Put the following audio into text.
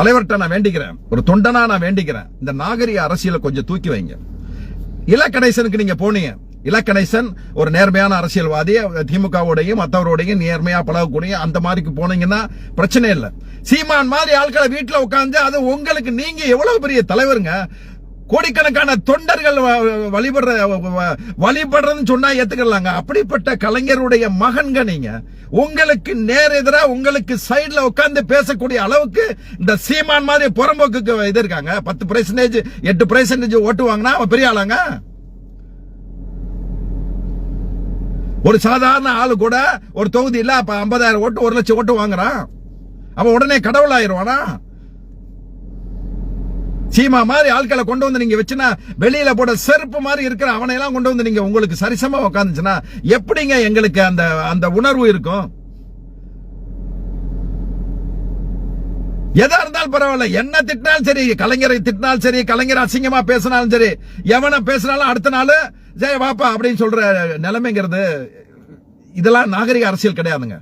தலைவர்கிட்ட நான் வேண்டிக்கிறேன். ஒரு தொண்டனா நான் வேண்டிக்கிறேன். இந்த நாகரிக அரசியலை கொஞ்சம் தூக்கி வைங்க. இலக்கணேசனுக்கு நீங்க போனீங்க. இலக்கணேசன் ஒரு நேர்மையான அரசியல்வாதி திமுகவோடையும் மற்றவரோடையும் நேர்மையா பழகக்கூடிய அந்த மாதிரிக்கு போனீங்கன்னா பிரச்சனை இல்லை. சீமான் மாதிரி ஆட்களை வீட்டுல உட்கார்ந்து அது உங்களுக்கு நீங்க எவ்வளவு பெரிய தலைவருங்க? கோடிக்கணக்கான தொண்டர்கள் வ- வழிபடுற வ- வழிபடுறதுன்னு சொன்னா ஏத்துக்கலாங்க. அப்படிப்பட்ட கலைஞருடைய மகன்க நீங்க. உங்களுக்கு நேர் எதிரா உங்களுக்கு சைடில் உட்கார்ந்து பேசக்கூடிய அளவுக்கு இந்த சீமான் மாதிரி புறம்போக்கு இது இருக்காங்க பத்து பர்சன்டேஜ் எட்டு பர்சன்டேஜ் ஓட்டு வாங்கினா அவன் பெரிய ஆளாங்க. ஒரு சாதாரண ஆளு கூட ஒரு தொகுதியில் அப்ப ஐம்பதாயிரம் ஓட்டு ஒரு லட்சம் ஓட்டு வாங்குறான். அவன் உடனே கடவுள் ஆயிடுவானா சீமா மாதிரி ஆட்களை கொண்டு வந்து நீங்க வச்சுனா வெளியில போட செருப்பு மாதிரி இருக்கிற அவனை எல்லாம் கொண்டு வந்து நீங்க உங்களுக்கு சரிசமா உட்காந்துச்சுன்னா எப்படிங்க எங்களுக்கு அந்த அந்த உணர்வு இருக்கும்? எதா இருந்தாலும் பரவாயில்ல. என்ன திட்டினாலும் சரி கலைஞரை திட்டினாலும் சரி கலைஞர் அசிங்கமா பேசினாலும் சரி எவனை பேசினாலும் அடுத்த நாள் சரி வாப்பா அப்படின்னு சொல்ற நிலைமைங்கிறது இதெல்லாம் நாகரிக அரசியல் கிடையாதுங்க.